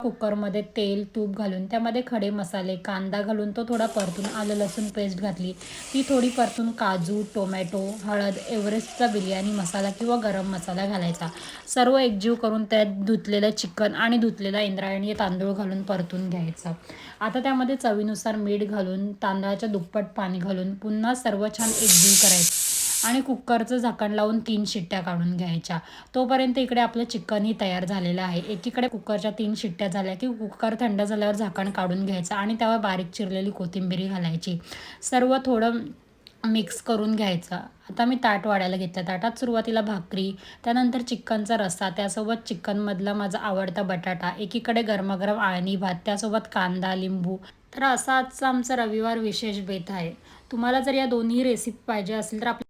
कुकरमध्ये तेल तूप घालून त्यामध्ये खडे मसाले कांदा घालून तो थोडा परतून आलं लसूण पेस्ट घातली. ती थोडी परतून काजू टोमॅटो हळद एव्हरेस्टचा बिर्याणी मसाला किंवा गरम मसाला घालायचा. सर्व एकजीव करून त्यात धुतलेलं चिकन आणि धुतलेला इंद्रायणी तांदूळ घालून परतून घ्यायचा. आता त्यामध्ये चवीनुसार मीठ घालून तांदळाच्या दुप्पट पाणी घालून पुन्हा सर्व छान एकजीव करायचं. आणि कुकरचं झाकण लावून तीन शिट्ट्या काढून घ्यायच्या. तोपर्यंत इकडे आपलं चिकनही तयार झालेलं आहे. एकीकडे कुकरच्या तीन शिट्ट्या झाल्या की कुकर थंड झाल्यावर झाकण काढून घ्यायचं आणि त्यावर बारीक चिरलेली कोथिंबिरी घालायची. सर्व थोडं मिक्स करून घ्यायचं. आता मी ताट वाढायला घेतलं. ताटात सुरुवातीला भाकरी त्यानंतर चिकनचा रस्सा त्यासोबत चिकनमधला माझा आवडता बटाटा एकीकडे गरमागरम आळणी भात त्यासोबत कांदा लिंबू. तर असा आजचा आमचा रविवार विशेष बेत आहे. तुम्हाला जर या दोन्ही रेसिपी पाहिजे असेल तर आप